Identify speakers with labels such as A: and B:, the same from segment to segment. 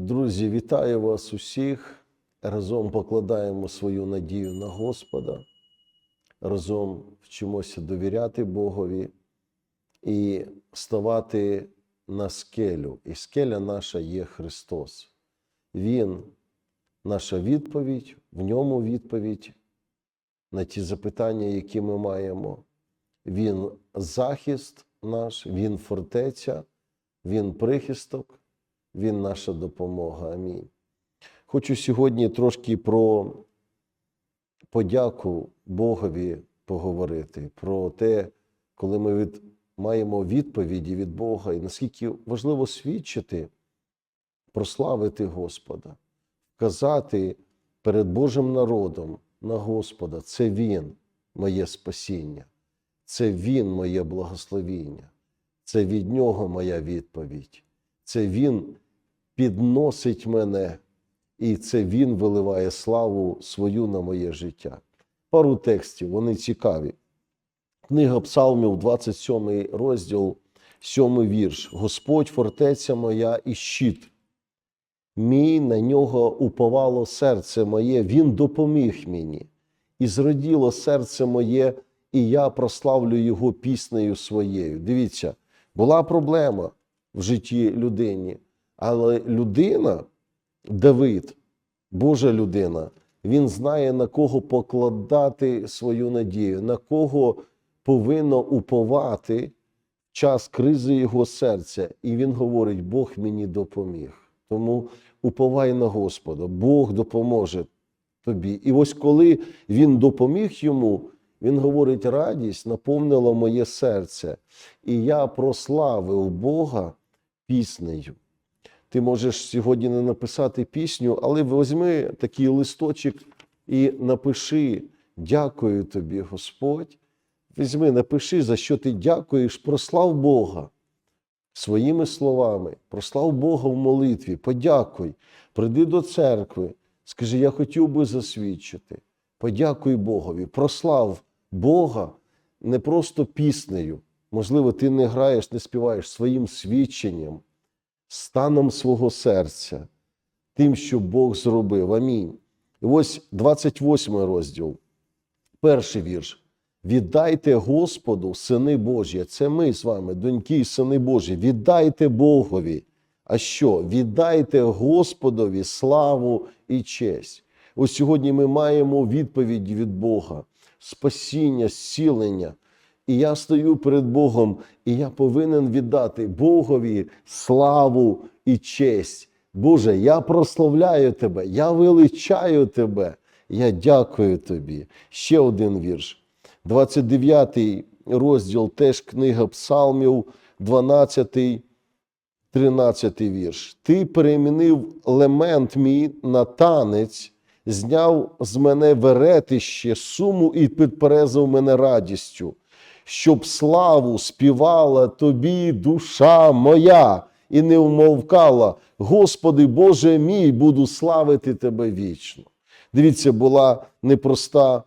A: Друзі, вітаю вас усіх. Разом покладаємо свою надію на Господа, разом вчимося довіряти Богові і ставати на скелю. І скеля наша є Христос. Він наша відповідь, в ньому відповідь на ті запитання, які ми маємо. Він захист наш, Він фортеця, Він прихисток, Він наша допомога. Амінь. Хочу сьогодні трошки про подяку Богові поговорити, про те, коли ми від, маємо відповіді від Бога, і наскільки важливо свідчити, прославити Господа, вказати перед Божим народом на Господа. Це Він моє спасіння, це Він моє благословіння, це від Нього моя відповідь, це Він підносить мене, і це Він виливає славу свою на моє життя. Пару текстів, вони цікаві. Книга Псалмів, 27 розділ, 7 вірш. Господь фортеця моя і щит. Мій на нього уповало серце моє, Він допоміг мені, і зраділо серце моє, і я прославлю Його піснею своєю. Дивіться, була проблема в житті людині, але людина, Давид, Божа людина, він знає, на кого покладати свою надію, на кого повинно уповати час кризи його серця. І він говорить: Бог мені допоміг. Тому уповай на Господа, Бог допоможе тобі. І ось коли він допоміг йому, він говорить: радість наповнила моє серце, і я прославив Бога піснею. Ти можеш сьогодні не написати пісню, але візьми такий листочок і напиши: Дякую тобі, Господь. Візьми, напиши, за що ти дякуєш, прослав Бога своїми словами, прослав Бога в молитві, подякуй, прийди до церкви, скажи, я хотів би засвідчити. Подякуй Богові, прослав Бога не просто піснею. Можливо, ти не граєш, не співаєш своїм свідченням, станом свого серця, тим, що Бог зробив. Амінь. І ось 28 розділ, перший вірш. Віддайте Господу, сини Божі. Це ми з вами, доньки і сини Божі. Віддайте Богові. А що? Віддайте Господові славу і честь. Ось сьогодні ми маємо відповіді від Бога, спасіння, зцілення. І я стою перед Богом, і я повинен віддати Богові славу і честь. Боже, я прославляю Тебе, я величаю Тебе, я дякую Тобі. Ще один вірш. 29 розділ, теж книга Псалмів, 12, 13 вірш. Ти перемінив лемент мій на танець, зняв з мене веретище, суму і підперезав мене радістю, щоб славу співала тобі душа моя і не вмовкала. Господи Боже мій, буду славити Тебе вічно. Дивіться, була непроста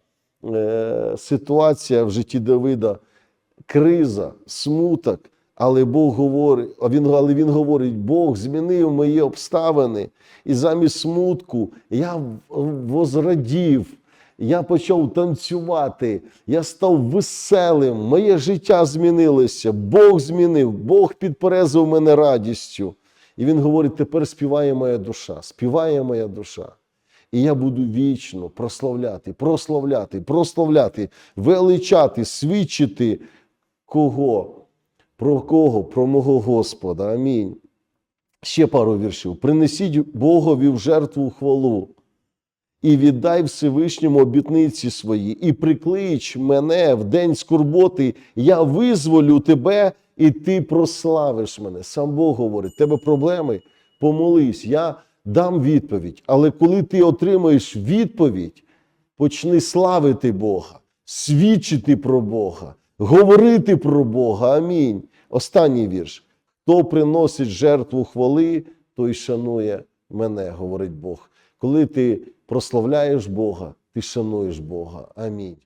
A: е, ситуація в житті Давида, криза, смуток. Але Бог говорить, а він, але він говорить, Бог змінив мої обставини, і замість смутку я возрадів, я почав танцювати, я став веселим, моє життя змінилося, Бог змінив, Бог підперезав мене радістю. І він говорить: тепер співає моя душа, співає моя душа. І я буду вічно прославляти, прославляти, прославляти, величати, свідчити кого? Про кого? Про мого Господа. Амінь. Ще пару віршів. Принесіть Богові в жертву хвалу, і віддай Всевишньому обітниці свої, і приклич мене в день скорботи, я визволю тебе, і ти прославиш мене. Сам Бог говорить, тебе проблеми, помолись, я дам відповідь. Але коли ти отримаєш відповідь, почни славити Бога, свідчити про Бога, говорити про Бога. Амінь. Останній вірш. Хто приносить жертву хвали, той шанує мене, говорить Бог. Коли ти прославляєш Бога, ти шануєш Бога. Амінь.